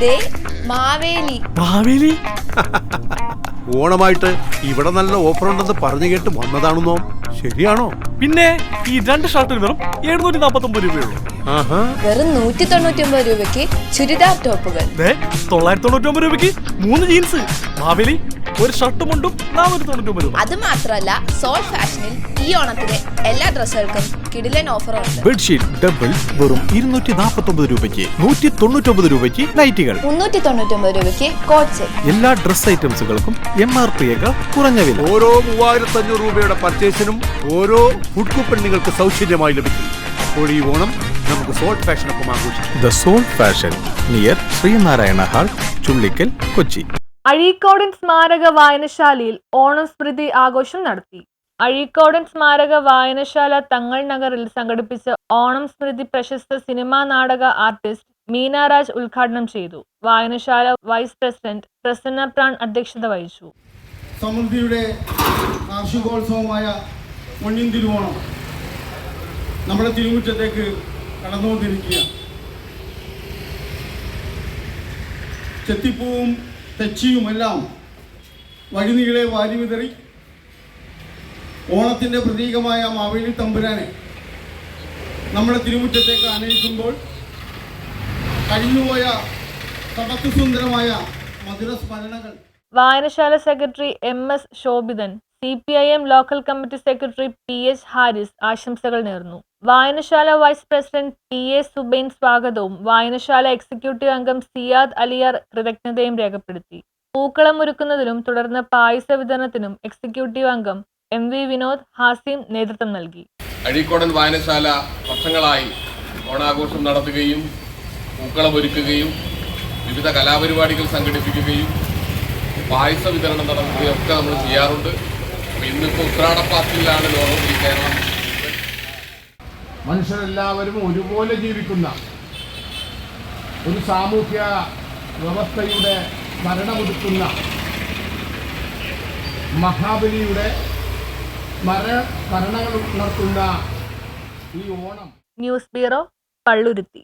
ദേ മാവേലി. മാവേലി? ഓണമായിട്ട് ഇവിടെ നല്ല ഓഫർ ഉണ്ടെന്ന് പറഞ്ഞു കേട്ട് വന്നതാണെന്നോ? ശരിയാണോ? പിന്നെ ഈ രണ്ട് ഷർട്ടിന് വെറും എഴുന്നൂറ്റി നാപ്പത്തി ഒമ്പത് രൂപയുള്ളൂ വെറും നൂറ്റി തൊണ്ണൂറ്റി ഒമ്പത് രൂപയ്ക്ക് ചുരിദാർ ടോപ്പുകൾ. തൊള്ളായിരത്തി തൊണ്ണൂറ്റി ഒമ്പത് രൂപയ്ക്ക് മൂന്ന് ജീൻസ്. മാവേലി ഒരു ഷർട്ടും മുണ്ടും നാനൂറ്റി തൊണ്ണൂറ്റി ഒമ്പത് രൂപ. അത് മാത്രമല്ല സോൾ ഫാഷനിൽ ഈ ഓണത്തിന് എല്ലാ ഡ്രസ്സുകൾക്കും കിടിലൻ ഓഫറുണ്ട്. ബെഡ്ഷീറ്റ് ഡബിൾ വെറും ഇരുന്നൂറ്റി നാൽപ്പത്തി ഒമ്പത് രൂപയ്ക്ക് നൂറ്റി തൊണ്ണൂറ്റി ഒമ്പത് രൂപയ്ക്ക് നൈറ്റികൾ. മുന്നൂറ്റി തൊണ്ണൂറ്റി ഒമ്പത് രൂപയ്ക്ക് കോട്ട് സെറ്റ് എല്ലാ ഡ്രസ് ഐറ്റംസുകൾക്കും എം ആർ പിയേക്കാൾ കുറഞ്ഞ വില. ഓരോ മൂവായിരത്തി അഞ്ഞൂറ് രൂപയുടെ പർച്ചേസിനും ഓരോ ഫുഡ് കൂപ്പൺ നിങ്ങൾക്ക് സൗജന്യമായി ലഭിക്കും. കോഴി ഈ ഓണം നമുക്ക് സോൾട്ട് ഫാഷനൊപ്പം ആഘോഷിക്കാം. The soul fashion near Sreenarayana hall Chullikkal Kochi. Azhikodan സ്മാരക വായനശാലയിൽ ഓണം സ്മൃതി ആഘോഷം നടത്തി. അഴീക്കോടൻ സ്മാരക വായനശാല തങ്ങൾ നഗറിൽ സംഘടിപ്പിച്ച ഓണം സ്മൃതി പ്രശസ്ത സിനിമാ നാടക ആർട്ടിസ്റ്റ് മീനാരാജ് ഉദ്ഘാടനം ചെയ്തു. വായനശാല വൈസ് പ്രസിഡന്റ് പ്രസന്ന പ്രാൺ അധ്യക്ഷത വഹിച്ചു. സമൃദ്ധിയുടെ കാർഷികോത്സവമായ പൊന്നിൻ തിരുവോണം. നമ്മുടെ തിരുമുറ്റത്തേക്ക് കടന്നുകൊണ്ടിരിക്കുക ചെത്തിപ്പൂവും തെച്ചിയുമെല്ലാം വഴിനീളെ വാരി വിതറി ഓണത്തിന്റെ പ്രതീകമായ മാവേലി തമ്പുരാനെ നമ്മുടെ തിരുമുറ്റത്തേക്ക് ആനയിക്കുമ്പോൾ കഴിഞ്ഞുപോയ തടത്തു സുന്ദരമായ മധുര സ്മരണകൾ വായനശാല secretary M S Shobhithan. C P I M local committee secretary P H Haris ആശംസകൾ നേർന്നു. വായനശാല vice president T A Subain സ്വാഗതവും വായനശാല എക്സിക്യൂട്ടീവ് അംഗം സിയാദ് അലിയാർ കൃതജ്ഞതയും രേഖപ്പെടുത്തി. പൂക്കളം ഒരുക്കുന്നതിലും തുടർന്ന് പായസ വിതരണത്തിനും എക്സിക്യൂട്ടീവ് അംഗം എം വി വിനോദ് ഹാസിം നേതൃത്വം നൽകി. അഴീക്കോടൻ വായനശാല വർഷങ്ങളായി ഓണാഘോഷം നടത്തുകയും പൂക്കളം ഒരുക്കുകയും വിവിധ കലാപരിപാടികൾ സംഘടിപ്പിക്കുകയും പായസ വിതരണം നടത്തുകയും ഒക്കെ നമ്മൾ ചെയ്യാറുണ്ട്. അപ്പോൾ ഇന്നിപ്പോൾ ഉത്രാടപ്പാത്തിലാണ് ലോകം ഈ കേരളം. മനുഷ്യരെല്ലാവരും ഒരുപോലെ ജീവിക്കുന്ന ഒരു സാമൂഹ്യ വ്യവസ്ഥയുടെ ഭരണമൊരുക്കുന്ന മഹാബലിയുടെ സ്മരണകൾ ഉണർത്തുന്ന ഈ ഓണം. News bureau Palluruthy.